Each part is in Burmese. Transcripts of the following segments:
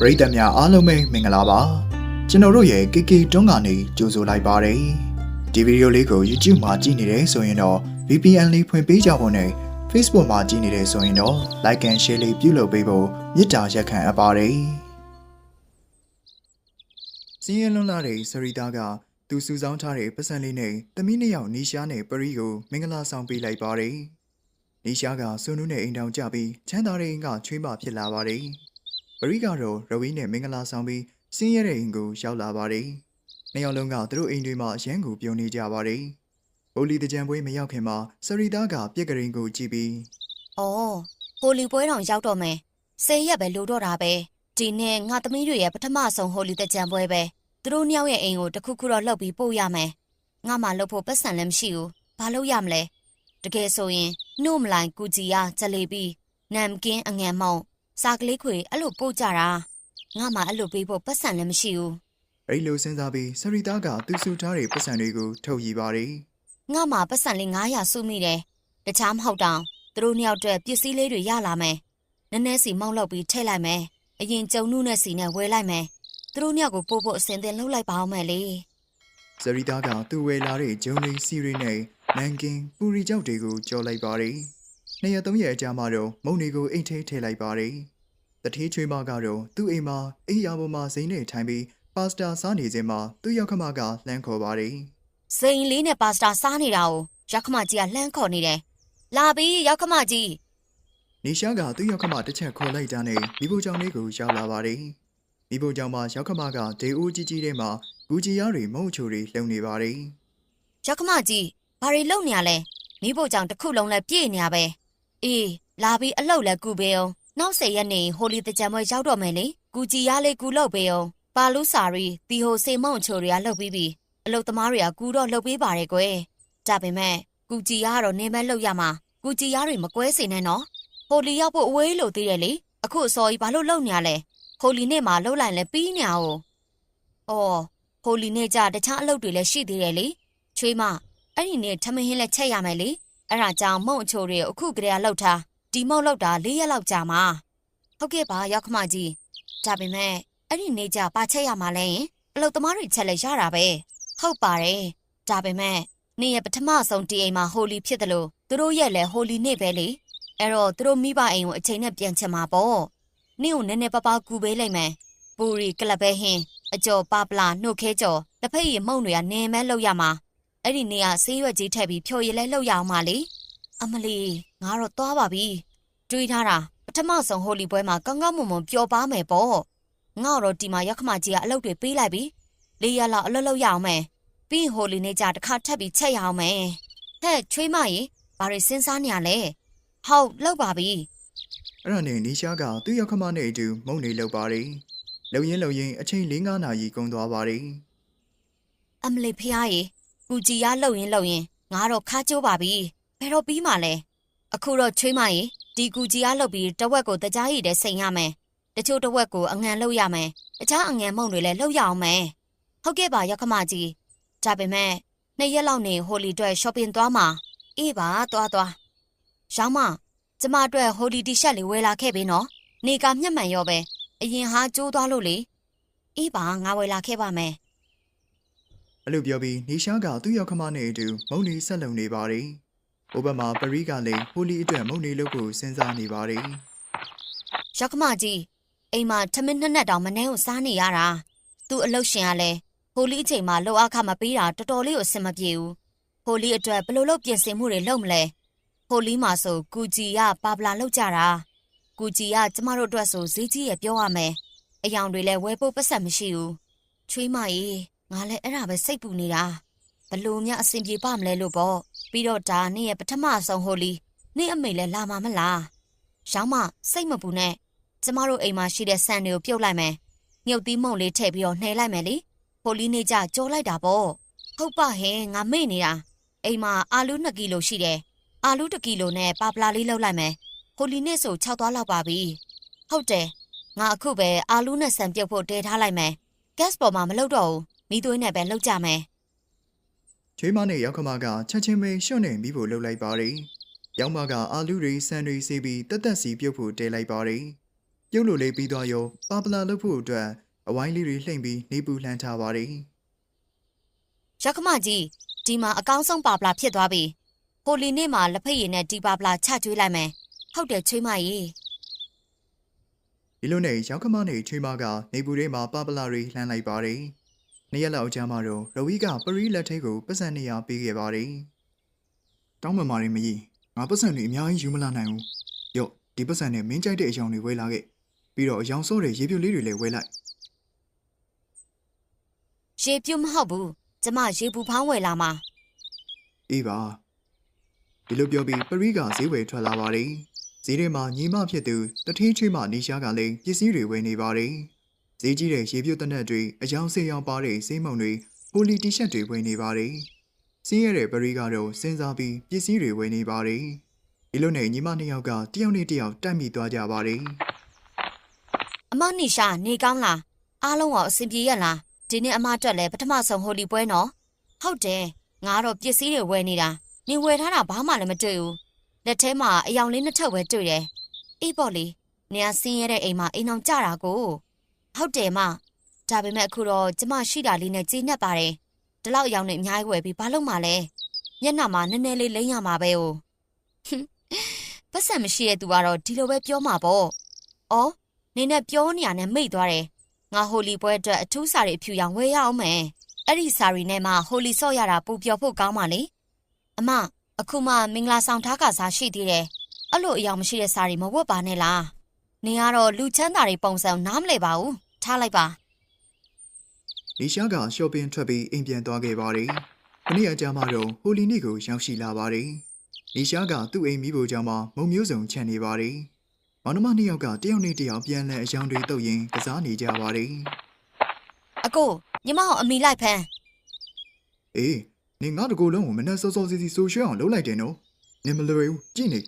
ပရိသတ်များအားလုံးပဲမင်္ဂလာပါကျွန်တော်တို့ရဲ့ KK တွန်းကနေကြိုဆိုလိုက်ပါတယ်ဒီဗီဒီယိုလေးကို YouTube မှာကြည့်နေတယ်ဆိုရင်တော့ VPN လေးဖွင့်ပေးကြဖို့နဲ့ Facebook မှာကြည့်နေတယ်ဆိုရင်တော့ Like and Share လေးပြုလုပ်ပေးဖို့မေတ္တာရက်ခံအပ်ပါတယ်စီးရင်လွန်လာတဲ့စရီတာကသူစုဆောင်းထားတဲ့ပတ်စံလေးနဲ့သမီးနှစ်ယောက်နီရှားနဲ့ပရီကိုမင်္ဂလာဆောင်ပေးလိုက်ပါတယ်နီရှားကဆွနူးနဲ့အိမ်တောင်ကြပြီးချမ်းသာတဲ့အိမ်ကချွေးမဖြစ်လာပါတယ် ပရီကတော့ရဝီနဲ့မင်္ဂလာဆောင်ပြီးစင်းရဲတဲ့အိမ်ကိုရောက်လာပါတယ်နှစ်ယောက်လုံးကသူတို့အိမ်တွေမှာအရန်ကိုပြုံနေကြပါတယ်ဘိုလီတကြံပွဲမရောက်ခင်မှာစရီတာကပြက်ကရင်ကိုကြည့်ပြီး။အော်ဟိုလီပွဲတော်ရောက်တော့မယ်။စေရက်ပဲလိုတော့တာပဲ။ဒီနေ့ငါသမီးတွေရဲ့ပထမဆုံးဟိုလီတက်ကြံပွဲပဲ။သူတို့နှစ်ယောက်ရဲ့အိမ်ကိုတစ်ခုခုတော့လှုပ်ပြီးပို့ရမယ်။ငါမှလှုပ်ဖို့ပတ်စံလည်းမရှိဘူး။ဘာလုပ်ရမလဲ။တကယ်ဆိုရင်နှုတ်မလိုက်ကူဂျီယာဂျလေဘီနမ်ကင်းအငန်မောင် စာကလေးခွေအဲ့လိုပို့ကြတာ။ငါမှအဲ့လိုပေးဖို့ပတ်စံလည်းမရှိဘူးအဲ့လိုစဉ်းစားပြီးစရီတာကသူစုထားတဲ့ပတ်စံတွေကိုထုတ်ယူပါတယ်။ငါမှပတ်စံလေး900စုမိတယ်။တခြားမဟုတ်တောင်သူတို့နှစ်ယောက်အတွက်ပစ္စည်းလေးတွေရလာမယ်။နည်းနည်းစီမောက်လောက်ပြီးထည့်လိုက်မယ်။အရင်ကြုံနုနဲ့စီနဲ့ဝဲလိုက်မယ်။သူတို့နှစ်ယောက်ကိုပို့ဖို့အစင်သင်လှုပ်လိုက်ပါအောင်မယ်လေစရီတာကသူ့ဝယ်လာတဲ့ဂျုံလီစီရီနဲ့နန်ကင်ပူရီကြောက်တွေကိုကြော်လိုက်ပါတယ် နှစ်ရက်သုံးရက်အကြာမှတော့မုံတွေကိုအိတ်ထဲထည့်လိုက်ပါတယ်တထေးချွေးမကတော့သူ့အိမ်မှာအိယာပေါ်မှာဇိမ်းနဲ့ထိုင်ပြီးပါစတာစားနေစဉ်မှာသူ့ရောက်ခမကလှမ်းခေါ်ပါတယ်။စိန်လေးနဲ့ပါစတာစားနေတာကိုရောက်ခမကြီးကလှမ်းခေါ်နေတယ်။လာပြီရောက်ခမကြီးနေရှားကသူ့ရောက်ခမတစ်ချက်ခေါ်လိုက်တာနဲ့မိဖို့ကြောင့်လေးကိုရောက်လာပါတယ်မိဖို့ကြောင့်မှာရောက်ခမကဒေအိုးကြီးကြီးထဲမှာဂူကြီးရတွေမုံချိုတွေလှုံနေပါတယ်။ရောက်ခမကြီးဘာတွေလုပ်နေရလဲ။မိဖို့ကြောင့်တစ်ခုလုံးလဲပြည့်နေရပဲ။ အေးလာပြီအလုတ်လဲကူပေးအောင်။နောက်၁၀ရက်နေဟိုလီတကြံပွဲရောက်တော့မယ်လေ။ကူကြီးရလေးကူလုပ်ပေးအောင်။ပါလူစာရီတီဟိုစေမုံချိုတွေကလှုပ်ပြီးပြီ။အလုတ်သမားတွေကကူတော့လှုပ်ပေးပါတယ်ကွယ်။ဒါပေမဲ့ကူကြီးရကတော့နေမဲ့လှုပ်ရမှာ။ကူကြီးရတွေမကွဲစေနဲ့နော်။ဟိုလီရောက်ဖို့အဝေးလို့သေးတယ်လေ။အခုအစောကြီးဘာလို့လှုပ်နေရလဲ။ဟိုလီနေ့မှာလှုပ်လိုက်လဲပြီးနေအောင်။အော်ဟိုလီနေ့ကျတခြားအလုပ်တွေလည်းရှိသေးတယ်လေ။ချွေးမအဲ့ဒီနေ့ထမင်းဟင်းလည်းချက်ရမယ်လေ။ အဲ့ဒါကြောင့်မုံအချိုတွေအခုကလေးကလှုပ်ထားဒီမုံလှုပ်တာ၄ရက်လောက်ကြာမှာ။ဟုတ်ကဲ့ပါရောက်ခမကြီး။ဒါပေမဲ့အဲ့ဒီနေ့ကျပါချက်ရမှာလဲရင်အလုပ်သမားတွေချက်လဲရတာပဲ။ဟုတ်ပါတယ်။ဒါပေမဲ့နေ့ရဲ့ပထမဆုံးတီအိမ်မှာဟိုလီဖြစ်တယ်လို့သူတို့ရဲ့လဲဟိုလီနေ့ပဲလေ။အဲ့တော့သူတို့မိဘအိမ်ကိုအချိန်နဲ့ပြန်ချင်မှာပေါ့။နေ့ကိုနည်းနည်းပါးပါးကူပေးလိုက်မယ်။ပူရီကလပ်ပဲဟင်းအကျော်ပါပလာနှုတ်ခဲကျော်တစ်ဖက်ရီမုံတွေကနေမဲလောက်ရမှာ အဲ့ဒီနေကဆေးရွက်ကြီးထည့်ပြီးဖြိုရည်လဲလောက်ရအောင်ပါလေအမလီငါတော့သွားပါပြီတွေးထားတာပထမဆုံးဟိုလီပွဲမှာကောင်းကောင်းမွန်မွန်ပျော်ပါမယ်ပေါ့ငါတော့ဒီမှာရက်ခမကြီးကအလုပ်တွေပေးလိုက်ပြီလေးရက်လောက်အလုပ်လုပ်ရအောင်မယ်ပြီးရင်ဟိုလီနေ့ကျတစ်ခါထပ်ပြီးချက်ရအောင်မယ်ဟဲ့ချွေးမကြီးဘာတွေစဉ်းစားနေရလဲဟုတ်လောက်ပါပြီအဲ့ဒါနဲ့နီရှားကသူ့ရောက်ခမနဲ့အတူမုံနေလောက်ပါတယ်လုံရင်လုံရင်အချိန်၄၅နာရီကုန်သွားပါတယ်အမလီဖျားရီ ကူကြီးရလှုပ်ရင်လှုပ်ရင်ငါတော့ခါကျိုးပါပြီဘယ်တော့ပြီးမှလဲအခုတော့ချွေးမရီဒီကူကြီးရလှုပ်ပြီးတဝက်ကိုတကြားရည်တဲ့စိန်ရမယ်တချို့တဝက်ကိုအငံလှုပ်ရမယ်တခြားအငံမုံတွေလည်းလှုပ်ရအောင်မယ်ဟုတ်ကဲ့ပါရောက်ခမကြီးဒါပေမဲ့နှစ်ရက်လောက်နေဟိုလီအတွက် shopping သွားမှာအေးပါသွားသွားရောင်းမကျမအတွက်ဟိုလီတီရှပ်လေးဝယ်လာခဲ့ပြီနော်နေကမျက်မှန်ရောပဲအရင်ဟာကျိုးသွားလို့လေအေးပါငါဝယ်လာခဲ့ပါမယ် အဲ့လိုပြောပြီးနီရှားကသူ့ရောက်ခမနဲ့အတူမုံနေဆက်လုံနေပါတယ်ဟိုဘက်မှာပရိကလည်းဟိုလီအတွက်မုံနေလို့ကိုစဉ်းစားနေပါတယ်ရောက်ခမကြီးအိမ်မှာထမင်းနှစ်နက်တောင်မနှဲကိုစားနေရတာသူ့အလုပ်ရှင်ကလည်းဟိုလီအချိန်မှာလှုပ်အခမပေးတာတော်တော်လေးကိုအဆင်မပြေဘူးဟိုလီအတွက်ဘယ်လိုလုပ်ပြင်ဆင်မှုတွေလုပ်မလဲဟိုလီမှာဆိုကူဂျီကပါပလာလုပ်ကြတာကူဂျီကကျမတို့အတွက်ဆိုဈေးကြီးရပြောရမယ်အယောင်တွေလည်းဝယ်ဖို့ပတ်စံမရှိဘူးချွေးမကြီး ငါလည်းအဲ့ဒါပဲစိတ်ပူနေတာဘလို့များအဆင်ပြေပါမလဲလို့ပေါ့ပြီးတော့ဒါနေ့ရဲ့ပထမဆုံးဟိုလီနေ့အမေလည်းလာမှာမလားရောင်းမစိတ်မပူနဲ့ကျမတို့အိမ်မှာရှိတဲ့ဆန်တွေကိုပြုတ်လိုက်မယ်။မြုပ်သီးမုံလေးထည့်ပြီးတော့နှဲလိုက်မယ်လေ။ဟိုလီနေကြကြောလိုက်တာပေါ့။ဟုတ်ပါဟင်ငါမေ့နေတာ။အိမ်မှာအာလူ2ကီလိုရှိတယ်။အာလူ1ကီလိုနဲ့ပါပလာလေးလောက်လိုက်မယ်။ဟိုလီနေ့ဆို6သွားလောက်ပါပြီ။ဟုတ်တယ်။ငါအခုပဲအာလူနဲ့ဆန်ပြုတ်ဖို့တဲထားလိုက်မယ်။ gas ပေါ်မှာမလုပ်တော့ဘူး။ မိသွေးနဲ့ပဲလုပ်ကြမယ်ချွေးမနဲ့ရောက်ခမကချက်ချင်းပဲရှွန့်နေပြီးဖို့လှုပ်လိုက်ပါတယ်ရောက်မကအာလူတွေဆန်တွေစီးပြီးတက်တက်စီပြုတ်ဖို့တဲလိုက်ပါတယ်ပြုတ်လို့လေးပြီးသွားရောပါပလာလုပ်ဖို့အတွက်အဝိုင်းလေးတွေလှိမ့်ပြီးနေပူလှန်ထားပါတယ်ရောက်ခမကြီးဒီမှာအကောင်းဆုံးပါပလာဖြစ်သွားပြီဟိုလီနေ့မှာလက်ဖက်ရည်နဲ့ဒီပါပလာချကျွေးလိုက်မယ်ဟုတ်တယ်ချွေးမကြီးဒီလိုနဲ့ရောက်ခမနဲ့ချွေးမကနေပူထဲမှာပါပလာတွေလှမ်းလိုက်ပါတယ် နေ့ရက်လောက်ကြာမှတော့ရဝီကပရီလက်ထဲကိုပတ်စံနေရပေးခဲ့ပါတယ်တောင်းပန်ပါရင်မကြီးငါပတ်စံတွေအများကြီးယူမလာနိုင်ဘူးရော့ဒီပတ်စံနဲ့မင်းကြိုက်တဲ့အကြောင်းတွေဝယ်လာခဲ့ပြီးတော့အယောင်စောတဲ့ရေပြိုလေးတွေလည်းဝယ်လိုက်ရေပြုတ်မဟုတ်ဘူးကျမရေပူဖောင်းဝယ်လာမှာအေးပါဒီလိုပြောပြီးပရိကဈေးဝယ်ထွက်လာပါတယ်ဈေးထဲမှာညီမဖြစ်သူတထင်းချွေးမနေရှားကလည်းပစ္စည်းတွေဝယ်နေပါတယ် ဈေးကြီးတဲ့ရေပြုတ်တနက်တွေအယောင်စေးရောင်ပါတဲ့ဈေးမုံတွေဟိုလီတီရှပ်တွေဝယ်နေပါတယ်စင်းရတဲ့ပရိကတော့စဉ်းစားပြီးပစ္စည်းတွေဝယ်နေပါတယ်ဒီလိုနဲ့ညီမနှစ်ယောက်ကတယောက်နဲ့တယောက်တိုက်မိသွားကြပါတယ်အမနိရှာနေကောင်းလားအားလုံးအောင်အဆင်ပြေရလားဒီနေ့အမအတွက်လည်းပထမဆုံးဟိုလီပွဲနော်ဟုတ်တယ်ငါတော့ပစ္စည်းတွေဝယ်နေတာနေဝယ်ထားတာဘာမှလည်းမတွေ့ဘူးလက်ထဲမှာအယောင်လေးနှစ်ထုပ်ပဲတွေ့တယ်အေးပေါ့လေနေရာဆင်းရဲတဲ့အိမ်မှာအိမ်အောင်ကြတာကို ဟုတ်တယ်မဒါပေမဲ့အခုတော့ကျမရှိတာလေးနဲ့ကြီးညက်ပါတယ်ဒီလောက်အယောင်နဲ့အများကြီးဝယ်ပြီးဘာလို့မှလဲမျက်နှာမှာနည်းနည်းလေးလိမ့်ရမှာပဲ哦ဟွန်းပတ်စံမရှိတဲ့သူကတော့ဒီလိုပဲပြောမှာပေါ့အော်နေနဲ့ပြောနေရနဲ့မိတ်သွားတယ်။ငါဟိုလီပွဲအတွက်အထူးစာရီအဖြူရောင်ဝယ်ရအောင်မယ်။အဲ့ဒီစာရီနဲ့မှဟိုလီဆော့ရတာပူပျော်ဖို့ကောင်းပါလေ။အမအခုမှမင်္ဂလာဆောင်ထားကစားရှိသေးတယ်။အဲ့လိုအယောင်မရှိတဲ့စာရီမဝတ်ပါနဲ့လား။နေကတော့လူချမ်းသာတွေပုံစံနားမလဲပါဘူး။ ထားလိုက်ပါနေရှားကရှော့ပင်ထွက်ပြီးအိမ်ပြန်သွားခဲ့ပါတယ်။မနေ့အကြမှာတော့ဟိုလီနေ့ကိုရောက်ရှိလာပါတယ်။နေရှားကသူ့အိမ်မိဖို့ကြောင့်မှမုံမျိုးစုံချန်နေပါတယ်။မောင်နှမနှစ်ယောက်ကတယောက်နဲ့တယောက်ပြန်လည်အယောင်တွေတုပ်ရင်းကစားနေကြပါတယ်။အကိုညီမအောင်အမိလိုက်ဖမ်း။အေးနေငါတကူလုံးကိုမနဲ့စောစောစီစီဆိုရွှဲအောင်လုပ်လိုက်တယ်နော်။နေမလွယ်ဘူးကြည့်နေ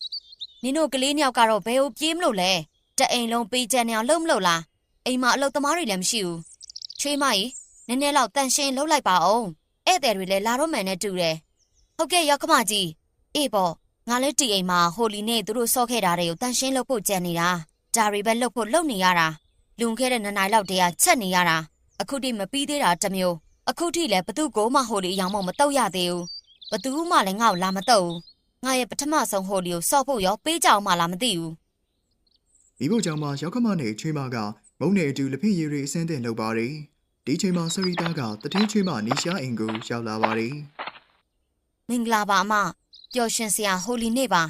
။နင်တို့ကလေးနှစ်ယောက်ကတော့ဘယ်ကိုပြေးမလို့လဲ။တအိမ်လုံးပေးချင်နေအောင်လုပ်မလို့လား။ အိမ်မှာအလုပ်သမားတွေလည်းမရှိဘူး။ချွေးမကြီးနည်းနည်းလောက်တန်ရှင်းလုပ်လိုက်ပါအောင်။ဧည့်သည်တွေလည်းလာတော့မှန်နဲ့တူတယ်။ဟုတ်ကဲ့ရောက်ခမကြီး။အေးပေါ့ငါလည်းတီအိမ်မှာဟိုလီနဲ့သူတို့ဆော့ခဲ့တာတွေကိုတန်ရှင်းလုပ်ဖို့ကြံနေတာ။ဒါတွေပဲလုပ်ဖို့လုပ်နေရတာ။လွန်ခဲ့တဲ့နှစ်နိုင်လောက်တည်းကချက်နေရတာ။အခုထိမပြီးသေးတာတစ်မျိုး။အခုထိလည်းဘသူကိုမှဟိုလီအယောင်မမတော့ရသေးဘူး။ဘသူမှလည်းငါ့ကိုလာမတော့ဘူး။ငါရဲ့ပထမဆုံးဟိုလီကိုဆော့ဖို့ရောပေးကြအောင်မလားမသိဘူး။ မိဖို့ကြောင့်မှရောက်ခမနဲ့ချွေးမကမုံနဲ့အတူလက်ဖက်ရည်တွေအစင်းတင်လုပ်ပါတယ်။ဒီချိန်မှာဆရီတာကတထင်းချွေးမနေရှားအိမ်ကိုရောက်လာပါတယ်။မင်္ဂလာပါအမပျော်ရွှင်စရာဟိုလီနေ့ပါ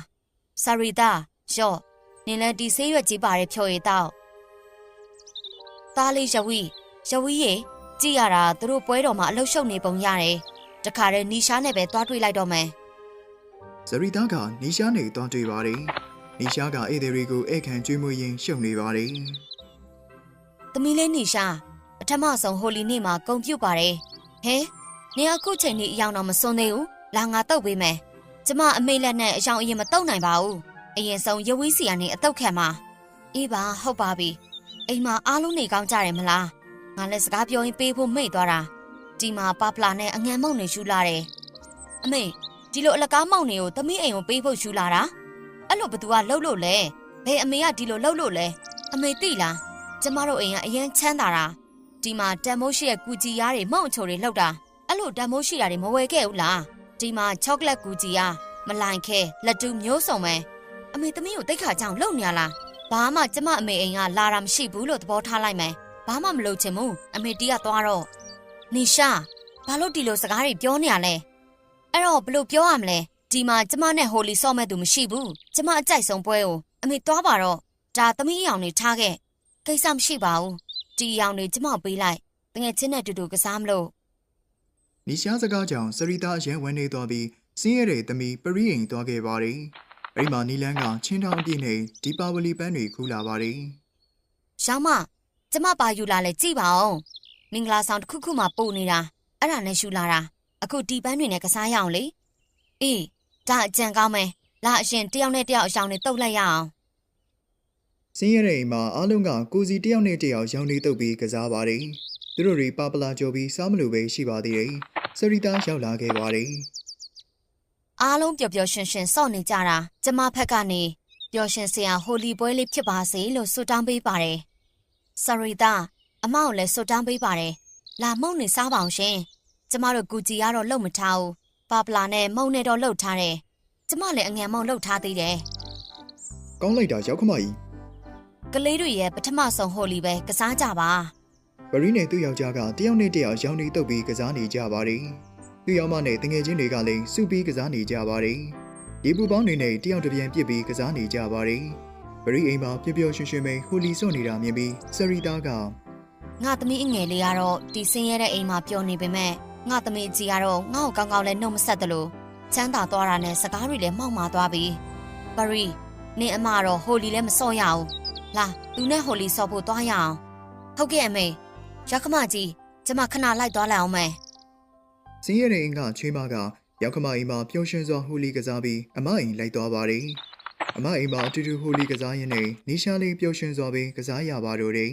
ဆာရီတာရော့နင်လည်းဒီဆေးရွက်ကြီးပါတဲ့ဖြော်ရည်တော့သားလေးရဝီရဝီရေကြည့်ရတာသူတို့ပွဲတော်မှာအလုရှုပ်နေပုံရတယ်တခါတည်းနီရှားနဲ့ပဲသွားတွေ့လိုက်တော့မယ်ဇရီတာကနေရှားနေသွားတွေ့ပါတယ်။ နေရှားကဧည့်သည်တွေကိုဧည့်ခံကျွေးမွေးရင်းရှုံနေပါတယ်သမီးလေးနီရှားပထမဆုံးဟိုလီနေ့မှာဂုံပြုတ်ပါတယ်ဟဲနင်အခုချိန်นี้အယောင်တော့မစွန်သေးဘူးလာငါတုတ်ပေးမယ်ကျမအမေလက်နဲ့အယောင်အရင်မတုတ်နိုင်ပါဘူးအရင်ဆုံးရဝီးစီကနေအတုတ်ခံပါအေးပါဟုတ်ပါပြီအိမ်မှာအားလုံးနေကောင်းကြတယ်မလားငါလည်းစကားပြောရင်ပေးဖို့မိတ်သွားတာဒီမှာပါပလာနဲ့အငန်မုံနေရှူလာတယ်အမေဒီလိုအလကားမောင်တွေကိုသမီးအိမ်ကိုပေးဖို့ရှူလာတာ အဲ့လိုဘသူကလှုပ်လို့လဲဘယ်အမေကဒီလိုလှုပ်လို့လဲအမေသိလားကျမတို့အိမ်ကအရင်ချမ်းသာတာဒီမှာတန်မိုးရှိရဲ့ကူဂျီရားတွေမောင့်ချိုတွေလှုပ်တာအဲ့လိုတန်မိုးရှိတာတွေမဝယ်ခဲ့ဘူးလားဒီမှာချောကလက်ကူဂျီရားမလိုင်ခဲလက်တူမျိုးစုံပဲအမေသမီးကိုတိတ်ခါကြောင်လှုပ်နေရလားဘာမှကျမအမေအိမ်ကလာတာမရှိဘူးလို့သဘောထားလိုက်မယ်ဘာမှမလုပ်ချင်ဘူးအမေတီးကသွားတော့နီရှာဘာလို့ဒီလိုစကားတွေပြောနေရလဲအဲ့တော့ဘယ်လိုပြောရမလဲ ဒီမှာကျမနဲ့ဟိုလီဆော့မဲ့သူမရှိဘူးကျမအကြိုက်ဆုံးပွဲကိုအမေသွားပါတော့ဒါသမီးအယောင်နေထားခဲ့ကိစ္စမရှိပါဘူးဒီရောင်တွေကျမပေးလိုက်တငယ်ချင်းနဲ့တူတူကစားမလို့။နေရှားစကားကြောင့်ဇရီတာအရင်ဝင်နေသွားပြီးစင်းရတဲ့သမီးပရိရင်သွားခဲ့ပါတယ်။အဲဒီမှာနီလန်းကချင်းတောင်အပြည့်နဲ့ဒီပါဝလီပန်းတွေခူးလာပါတယ်ရောင်မကျမပါယူလာလဲကြည့်ပါအောင်မင်္ဂလာဆောင်တစ်ခုခုမှပို့နေတာအဲ့ဒါနဲ့ရှူလာတာအခုဒီပန်းတွေနဲ့ကစားရအောင်လေအေး ဒါအကြံကောင်းမယ်လာအရှင်တယောက်နဲ့တယောက်အရှောင်းနဲ့တုတ်လိုက်ရအောင်။စင်းရတဲ့အိမ်မှာအားလုံးကကိုစီတယောက်နဲ့တယောက်ရောင်နေတုပ်ပြီးကစားပါတယ်။သူတို့တွေပါပလာကြော်ပြီးစားမလို့ပဲရှိပါသေးတယ်။ဇရီတာရောက်လာခဲ့ပါတယ်။အားလုံးပျော်ပျော်ရွှင်ရွှင်စော့နေကြတာကျမဖက်ကနေပျော်ရွှင်စရာဟိုလီပွဲလေးဖြစ်ပါစေလို့ဆုတောင်းပေးပါတယ်။ဆရီတာအမကိုလည်းဆုတောင်းပေးပါတယ်။လာမုံနေစားပါအောင်ရှင်။ကျမတို့ကူကြီးကတော့လှုပ်မထားဘူး။ ပါပလာနဲ့မုံနဲ့တော့လှုပ်ထားတယ်။ကျမလည်းအငန်မုံလှုပ်ထားသေးတယ်ကောင်းလိုက်တာရောက်ခမကြီး။ကလေးတွေရဲ့ပထမဆုံးဟိုလီပဲကစားကြပါပရီနဲ့သူ့ယောက်ျားကတယောက်နဲ့တယောက်ရောင်နေတုပ်ပြီးကစားနေကြပါတယ်သူ့ယောက်မနဲ့တငယ်ချင်းတွေကလည်းစုပြီးကစားနေကြပါတယ်ဒီပူပေါင်းတွေနဲ့တယောက်တစ်ပြန်ပြစ်ပြီးကစားနေကြပါတယ်ပရီအိမ်မှာပျော်ပျော်ရွှင်ရွှင်ပဲဟိုလီစော့နေတာမြင်ပြီးစရီတာက။ငါသမီးအငယ်လေးကတော့ဒီဆင်းရဲတဲ့အိမ်မှာပျော်နေပေမဲ့ ငါသမီးကြီးကတော့ငါ့ကိုကောင်းကောင်းလဲနှုတ်မဆက်သလိုချမ်းသာသွားတာနဲ့စကားတွေလည်းမှောက်မာသွားပြီ။ပရီနင်အမတော့ဟိုလီလည်းမစော့ရအောင်။လာသူနဲ့ဟိုလီစော့ဖို့သွားရအောင်။ဟုတ်ကဲ့အမေ။ရောက်ခမကြီးကျမခဏလိုက်သွားလိုက်အောင်မယ်စင်းရဲတဲ့အိမ်ကချွေးမကရောက်ခမအိမ်မှာပျော်ရွှင်စွာဟိုလီကစားပြီးအမအိမ်လိုက်သွားပါတယ်အမအိမ်မှာအတူတူဟိုလီကစားရင်းနဲ့နီရှာလေးပျော်ရွှင်စွာပဲကစားရပါတော့တယ်